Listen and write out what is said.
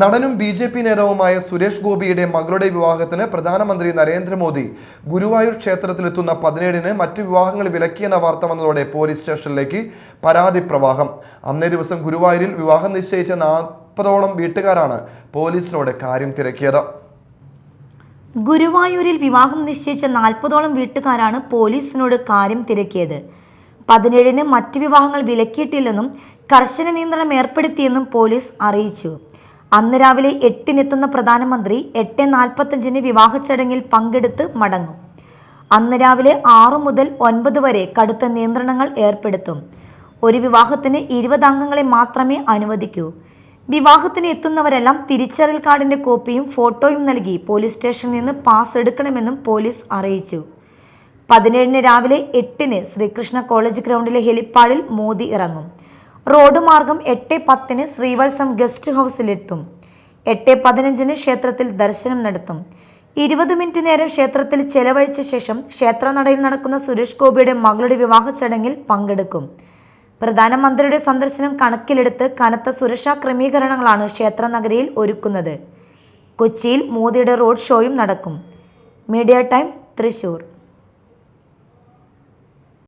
നടനും B J P നേതാവുമായ സുരേഷ് ഗോപിയുടെ മകളുടെ വിവാഹത്തിന് പ്രധാനമന്ത്രി നരേന്ദ്രമോദി ഗുരുവായൂർ ക്ഷേത്രത്തിലെത്തുന്ന പതിനേഴിന് മറ്റ് വിവാഹങ്ങൾ വിലക്കിയെന്ന വാർത്ത വന്നതോടെ പോലീസ് സ്റ്റേഷനിലേക്ക് പരാതി പ്രവാഹം. അന്നേ ദിവസം ഗുരുവായൂരിൽ വിവാഹം നിശ്ചയിച്ച നാൽപ്പതോളം വീട്ടുകാരാണ് പോലീസിനോട് കാര്യം തിരക്കിയത്. ഗുരുവായൂരിൽ വിവാഹം നിശ്ചയിച്ച നാൽപ്പതോളം വീട്ടുകാരാണ് പോലീസിനോട് കാര്യം തിരക്കിയത്. പതിനേഴിന് മറ്റ് വിവാഹങ്ങൾ വിലക്കിയിട്ടില്ലെന്നും കർശന നിയന്ത്രണം ഏർപ്പെടുത്തിയെന്നും പോലീസ് അറിയിച്ചു. അന്ന് രാവിലെ എട്ടിനെത്തുന്ന പ്രധാനമന്ത്രി എട്ട് നാൽപ്പത്തഞ്ചിന് വിവാഹ ചടങ്ങിൽ പങ്കെടുത്ത് മടങ്ങും. അന്ന് രാവിലെ ആറു മുതൽ ഒൻപത് വരെ കടുത്ത നിയന്ത്രണങ്ങൾ ഏർപ്പെടുത്തും. ഒരു വിവാഹത്തിന് ഇരുപത് അംഗങ്ങളെ മാത്രമേ അനുവദിക്കൂ. വിവാഹത്തിന് എത്തുന്നവരെല്ലാം തിരിച്ചറിയൽ കാർഡിന്റെ കോപ്പിയും ഫോട്ടോയും നൽകി പോലീസ് സ്റ്റേഷനിൽ നിന്ന് പാസ് എടുക്കണമെന്നും പോലീസ് അറിയിച്ചു. പതിനേഴിന് രാവിലെ എട്ടിന് ശ്രീകൃഷ്ണ കോളേജ് ഗ്രൗണ്ടിലെ ഹെലിപ്പാഡിൽ മോദി ഇറങ്ങും. റോഡ് മാർഗം എട്ട് പത്തിന് ശ്രീവത്സം ഗസ്റ്റ് ഹൗസിലെത്തും. എട്ട് പതിനഞ്ചിന് ക്ഷേത്രത്തിൽ ദർശനം നടത്തും. ഇരുപത് മിനിറ്റ് നേരം ക്ഷേത്രത്തിൽ ചെലവഴിച്ച ശേഷം ക്ഷേത്രനടയിൽ നടക്കുന്ന സുരേഷ് ഗോപിയുടെ മകളുടെ വിവാഹ ചടങ്ങിൽ പങ്കെടുക്കും. പ്രധാനമന്ത്രിയുടെ സന്ദർശനം കണക്കിലെടുത്ത് കനത്ത സുരക്ഷാ ക്രമീകരണങ്ങളാണ് ക്ഷേത്ര നഗരിയിൽ ഒരുക്കുന്നത്. കൊച്ചിയിൽ മോദിയുടെ റോഡ് ഷോയും നടക്കും. Media time Thrissur.